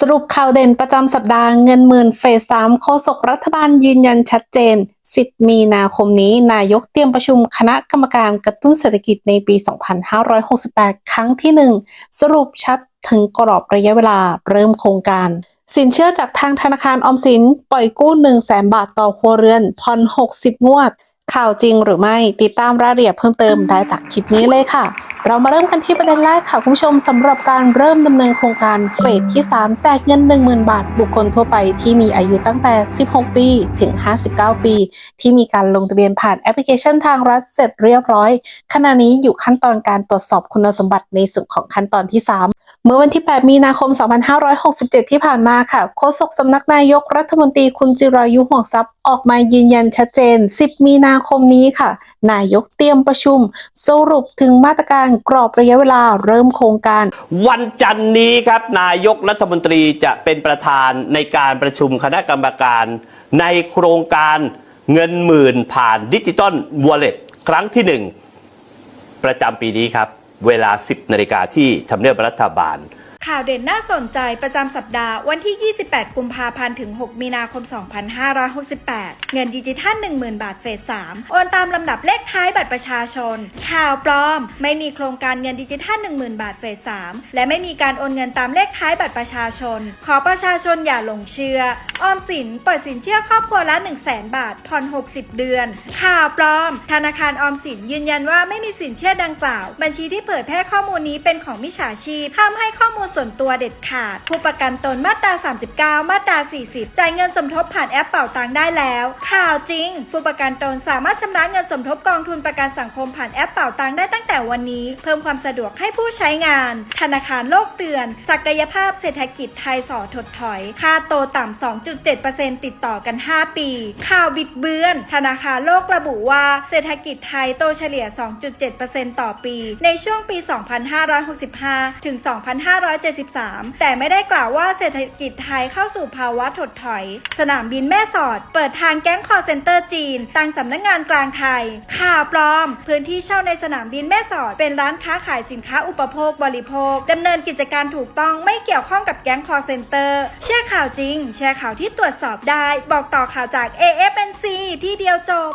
สรุปข่าวเด่นประจำสัปดาห์เงินหมื่นเฟสสามโฆษกรัฐบาลยืนยันชัดเจน 10 มีนาคมนี้นายกเตรียมประชุมคณะกรรมการกระตุ้นเศรษฐกิจในปี 2568 ครั้งที่ 1 สรุปชัดถึงกรอบระยะเวลาเริ่มโครงการ สินเชื่อจากทางธนาคารออมสิน ปล่อยกู้ 1 0 0 0 0แบาทต่อครัวเรือนผ่อน60 งวด ข่าวจริงหรือไม่ติดตามรายละเอียดเพิ่มเติมได้จากคลิปนี้เลยค่ะ เรามาเริ่มกันที่ประเด็นแรกค่ะคุณผู้ชมสำหรับการเริ่มดำเนินโครงการเฟสที่ 3 แจกเงิน 10,000 บาท บุคคลทั่วไปที่มีอายุตั้งแต่ 16 ปี ถึง 59 ปี ที่มีการลงทะเบียนผ่านแอปพลิเคชันทางรัฐเสร็จเรียบร้อย ขณะนี้อยู่ขั้นตอนการตรวจสอบคุณสมบัติในส่วนของขั้นตอนที่ 3เมื่อวันที่ 8 มีนาคม 2567 ที่ผ่านมาค่ะ โฆษกสำนักนายกรัฐมนตรีคุณจิรายุห่วงทรัพย์ออกมายืนยันชัดเจน 10 มีนาคมนี้ค่ะ นายกเตรียมประชุม สรุปถึงมาตรการกรอบระยะเวลาเริ่มโครงการ วันจันนี้ครับนายกรัฐมนตรีจะเป็นประธานในการประชุมคณะกรรมการ ในโครงการเงินหมื่นผ่านดิจิตอลวอลเล็ตครั้งที่หนึ่งประจำปีนี้ครับ เวลา 10นาฬิกาที่ทำเนียบรัฐบาล ข่าวเด่นน่าสนใจประจำสัปดาห์วันที่ 28 กุมภาพันธ์ ถึง 6 มีนาคม 2568 เงินดิจิทัล 10,000 บาทเฟส 3 โอนตามลำดับเลขท้ายบัตรประชาชน ข่าวปลอม ไม่มีโครงการเงินดิจิทัล 10,000 บาทเฟส 3 และไม่มีการโอนเงินตามเลขท้ายบัตรประชาชน ขอประชาชนอย่าหลงเชื่อ ออมสินเปิดสินเชื่อครอบครัวละ 100,000 บาท ผ่อน 60 เดือน ข่าวปลอม ธนาคารออมสินยืนยันว่าไม่มีสินเชื่อดังกล่าว บัญชีที่เผยแพร่ข้อมูลนี้เป็นของมิจฉาชีพห้ามให้ข้อมูลส่วนตัวเด็ดขาด ผู้ประกันตนมาตรา 39 มาตรา 40 จ่ายเงินสมทบผ่านแอปเป่าตังได้แล้ว ข่าวจริง ผู้ประกันตนสามารถชำระเงินสมทบกองทุนประกันสังคมผ่านแอปเป่าตังได้ตั้งแต่วันนี้ เพิ่มความสะดวกให้ผู้ใช้งาน ธนาคารโลกเตือน ศักยภาพเศรษฐกิจไทยสอถดถอย ค่าโตต่ำ 2.7%ติดต่อกัน 5 ปี ข่าวบิดเบือน ธนาคารโลกระบุว่า เศรษฐกิจไทยโตเฉลี่ย 2.7%ต่อปี ในช่วงปี 2565 ถึง2573 แต่ไม่ได้กล่าวว่าเศรษฐกิจไทยเข้าสู่ภาวะถดถอย สนามบินแม่สอด เปิดทางแก๊งคอร์เซนเตอร์จีนตั้งสำนักงงานกลางไทย ข่าวปลอม พื้นที่เช่าในสนามบินแม่สอด เป็นร้านค้าขายสินค้าอุปโภคบริโภคดำเนินกิจการถูกต้องไม่เกี่ยวข้องกับแก๊งคอร์เซนเตอร์แชร์ข่าวจริง แชร์ข่าวที่ตรวจสอบได้ บอกต่อข่าวจาก AFNC ที่เดียวจบ